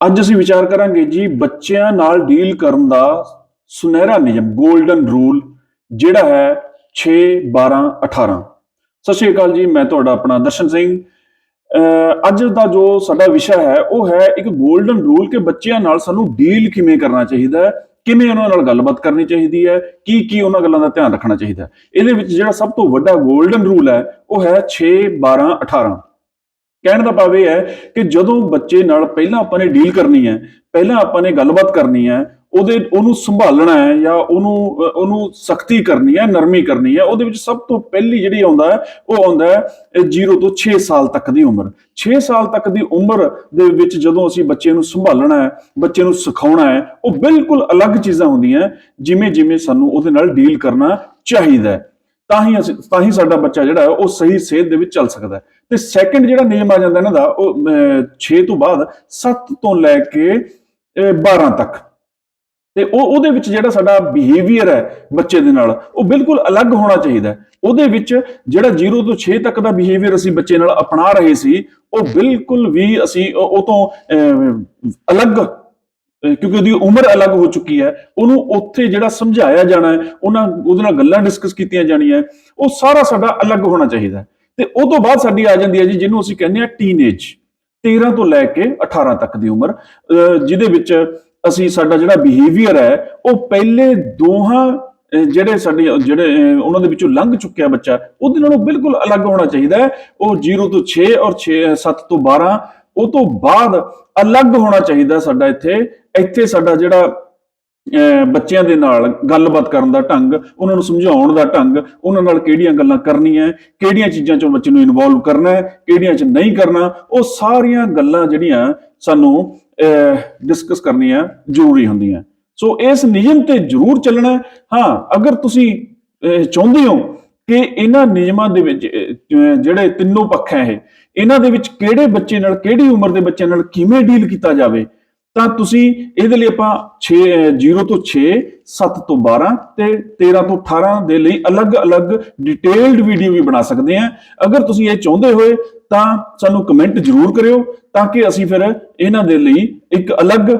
ਅੱਜ ਅਸੀਂ ਵਿਚਾਰ ਕਰਾਂਗੇ ਜੀ ਬੱਚਿਆਂ ਨਾਲ ਡੀਲ ਕਰਨ ਦਾ ਸੁਨਹਿਰਾ ਨਿਯਮ ਗੋਲਡਨ ਰੂਲ ਜਿਹੜਾ ਹੈ 6 12 18 ਸਤਿ ਸ਼੍ਰੀ ਅਕਾਲ ਜੀ, ਮੈਂ ਤੁਹਾਡਾ ਆਪਣਾ ਦਰਸ਼ਨ ਸਿੰਘ। ਅੱਜ ਦਾ ਜੋ ਸਾਡਾ ਵਿਸ਼ਾ ਹੈ, ਉਹ ਹੈ ਇੱਕ ਗੋਲਡਨ ਰੂਲ ਕਿ ਬੱਚਿਆਂ ਨਾਲ ਸਾਨੂੰ ਡੀਲ ਕਿਵੇਂ ਕਰਨਾ ਚਾਹੀਦਾ ਹੈ, ਕਿਵੇਂ ਉਹਨਾਂ ਨਾਲ ਗੱਲਬਾਤ ਕਰਨੀ ਚਾਹੀਦੀ ਹੈ ਕੀ ਕੀ ਉਹਨਾਂ ਗੱਲਾਂ ਦਾ ਧਿਆਨ ਰੱਖਣਾ ਚਾਹੀਦਾ ਇਹਦੇ ਵਿੱਚ ਜਿਹੜਾ ਸਭ ਤੋਂ ਵੱਡਾ ਗੋਲਡਨ ਰੂਲ ਹੈ, ਉਹ ਹੈ 6 12 18 ਕਹਿਣ ਦਾ ਭਾਵ ਇਹ ਹੈ ਕਿ ਜਦੋਂ ਬੱਚੇ ਨਾਲ ਪਹਿਲਾਂ ਆਪਾਂ ਨੇ ਡੀਲ ਕਰਨੀ ਹੈ, ਪਹਿਲਾਂ ਆਪਾਂ ਨੇ ਗੱਲਬਾਤ ਕਰਨੀ ਹੈ, ਉਹਦੇ, ਉਹਨੂੰ ਸੰਭਾਲਣਾ ਹੈ ਜਾਂ ਉਹਨੂੰ ਉਹਨੂੰ ਸਖਤੀ ਕਰਨੀ ਹੈ, ਨਰਮੀ ਕਰਨੀ ਹੈ, ਉਹਦੇ ਵਿੱਚ ਸਭ ਤੋਂ ਪਹਿਲੀ ਜਿਹੜੀ ਆਉਂਦਾ ਉਹ ਆਉਂਦਾ ਹੈ 0 ਤੋਂ 6 ਸਾਲ ਤੱਕ ਦੀ ਉਮਰ। 6 ਸਾਲ ਤੱਕ ਦੀ ਉਮਰ ਦੇ ਵਿੱਚ ਜਦੋਂ ਅਸੀਂ ਬੱਚੇ ਨੂੰ ਸੰਭਾਲਣਾ ਹੈ, ਬੱਚੇ ਨੂੰ ਸਿਖਾਉਣਾ ਹੈ, ਉਹ ਬਿਲਕੁਲ ਅਲੱਗ ਚੀਜ਼ਾਂ ਹੁੰਦੀਆਂ ਜਿਵੇਂ ਜਿਵੇਂ ਸਾਨੂੰ ਉਹਦੇ ਨਾਲ ਡੀਲ ਕਰਨਾ ਚਾਹੀਦਾ ਹੈ। ਤਾਂ ਹੀ ਅਸੀਂ ਤਾਂ ਹੀ ਸਾਡਾ ਬੱਚਾ ਜਿਹੜਾ ਉਹ ਸਹੀ ਸੇਧ ਦੇ ਵਿੱਚ ਚੱਲ ਸਕਦਾ ਹੈ। ਤੇ ਸੈਕੰਡ ਜਿਹੜਾ ਨਿਯਮ ਆ ਜਾਂਦਾ ਇਹਨਾਂ ਦਾ ਉਹ 6 ਤੋਂ ਬਾਅਦ 7 ਤੋਂ ਲੈ ਕੇ ਅਹ, 12 ਤੱਕ। ਤੇ ਉਹ ਉਹਦੇ ਵਿੱਚ ਜਿਹੜਾ ਸਾਡਾ ਬਿਹੇਵੀਅਰ ਹੈ ਬੱਚੇ ਦੇ ਨਾਲ ਉਹ ਬਿਲਕੁਲ ਅਲੱਗ ਹੋਣਾ ਚਾਹੀਦਾ ਉਹਦੇ ਵਿੱਚ ਜਿਹੜਾ 0 ਤੋਂ 6 ਤੱਕ ਦਾ ਬਿਹੇਵੀਅਰ ਅਸੀਂ ਬੱਚੇ ਨਾਲ ਅਪਣਾ ਰਹੇ ਸੀ ਉਹ ਬਿਲਕੁਲ ਵੀ ਅਸੀਂ ਉਹ ਤੋਂ ਅਲੱਗ ਕਿਉਂਕਿ ਉਹਦੀ ਉਮਰ ਅਲੱਗ ਹੋ ਚੁੱਕੀ ਹੈ, ਉਹਨੂੰ ਉੱਥੇ ਜਿਹੜਾ ਸਮਝਾਇਆ ਜਾਣਾ ਹੈ, ਉਹਨਾਂ, ਉਹਦੇ ਨਾਲ ਗੱਲਾਂ ਡਿਸਕਸ ਕੀਤੀਆਂ ਜਾਣੀਆਂ ਉਹ ਸਾਰਾ ਸਾਡਾ ਅਲੱਗ ਹੋਣਾ ਚਾਹੀਦਾ ਤੇ ਉਹ ਤੋਂ ਬਾਅਦ ਸਾਡੀ ਆ ਜਾਂਦੀ ਹੈ ਜੀ, ਜਿਹਨੂੰ ਅਸੀਂ ਕਹਿੰਦੇ ਆ ਟੀਨੇਜ 13 ਤੋਂ ਲੈ ਕੇ 18 ਤੱਕ ਦੀ ਉਮਰ, ਅਹ ਜਿਹਦੇ ਵਿੱਚ ਅਸੀਂ ਸਾਡਾ ਜਿਹੜਾ ਬਿਹੇਵੀਅਰ ਹੈ, ਉਹ ਪਹਿਲੇ ਦੋਹਾਂ ਜਿਹੜੇ ਸਾਡੇ, ਜਿਹੜੇ ਉਹਨਾਂ ਦੇ ਵਿੱਚੋਂ ਲੰਘ ਚੁੱਕਿਆ ਬੱਚਾ, ਉਹਦੇ ਨਾਲੋਂ ਬਿਲਕੁਲ ਅਲੱਗ ਹੋਣਾ ਚਾਹੀਦਾ ਹੈ। ਉਹ 0 ਤੋਂ 6 ਔਰ 6 7 ਤੋਂ 12 ਉਹ ਤੋਂ ਬਾਅਦ ਅਲੱਗ ਹੋਣਾ ਚਾਹੀਦਾ ਸਾਡਾ ਇੱਥੇ ਇੱਥੇ ਸਾਡਾ ਜਿਹੜਾ, ਅਹ, ਬੱਚਿਆਂ ਦੇ ਨਾਲ ਗੱਲਬਾਤ ਕਰਨ ਦਾ ਢੰਗ, ਉਹਨਾਂ ਨੂੰ ਸਮਝਾਉਣ ਦਾ ਢੰਗ, ਉਹਨਾਂ ਨਾਲ ਕਿਹੜੀਆਂ ਗੱਲਾਂ ਕਰਨੀਆਂ, ਕਿਹੜੀਆਂ ਚੀਜ਼ਾਂ 'ਚੋਂ ਬੱਚੇ ਨੂੰ ਇਨਵੋਲਵ ਕਰਨਾ ਹੈ, ਕਿਹੜੀਆਂ 'ਚ ਨਹੀਂ ਕਰਨਾ, ਉਹ ਸਾਰੀਆਂ ਗੱਲਾਂ ਜਿਹੜੀਆਂ ਸਾਨੂੰ ਡਿਸਕਸ ਕਰਨੀਆਂ ਜ਼ਰੂਰੀ ਹੁੰਦੀਆਂ। ਸੋ ਇਸ ਨਿਯਮ ਤੇ ਜ਼ਰੂਰ ਚੱਲਣਾ ਹਾਂ। ਅਗਰ ਤੁਸੀਂ ਚਾਹੁੰਦੇ ਹੋ ਕਿ ਇਹਨਾਂ ਨਿਯਮਾਂ ਦੇ ਵਿੱਚ ਜਿਹੜੇ ਤਿੰਨੋਂ ਪੱਖ ਹੈ ਇਹ ਇਹਨਾਂ ਦੇ ਵਿੱਚ ਕਿਹੜੇ ਬੱਚੇ ਨਾਲ, ਕਿਹੜੀ ਉਮਰ ਦੇ ਬੱਚਿਆਂ ਨਾਲ ਕਿਵੇਂ ਡੀਲ ਕੀਤਾ ਜਾਵੇ? ਤਾਂ ਤੁਸੀਂ ਇਹਦੇ ਲਈ ਆਪਾਂ 6 0 ਤੋਂ 6 7 ਤੋਂ 12 ਤੇ 13 ਤੋਂ 18 ਦੇ ਲਈ ਅਲੱਗ-ਅਲੱਗ ਡਿਟੇਲਡ ਵੀਡੀਓ ਵੀ ਬਣਾ ਸਕਦੇ ਹਾਂ। ਅਗਰ ਤੁਸੀਂ ਇਹ ਚਾਹੁੰਦੇ ਹੋਏ ਤਾਂ ਸਾਨੂੰ ਕਮੈਂਟ ਜ਼ਰੂਰ ਕਰਿਓ ਤਾਂ ਕਿ ਅਸੀਂ ਫਿਰ ਇਹਨਾਂ ਦੇ ਲਈ ਇੱਕ ਅਲੱਗ,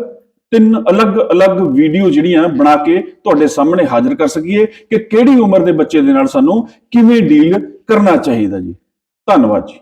ਤਿੰਨ ਅਲੱਗ-ਅਲੱਗ ਵੀਡੀਓ ਜਿਹੜੀਆਂ ਬਣਾ ਕੇ ਤੁਹਾਡੇ ਸਾਹਮਣੇ ਹਾਜ਼ਰ ਕਰ ਸਕੀਏ ਕਿ ਕਿਹੜੀ ਉਮਰ ਦੇ ਬੱਚੇ ਦੇ ਨਾਲ ਸਾਨੂੰ ਕਿਵੇਂ ਡੀਲ ਕਰਨਾ ਚਾਹੀਦਾ ਜੀ। ਧੰਨਵਾਦ ਜੀ।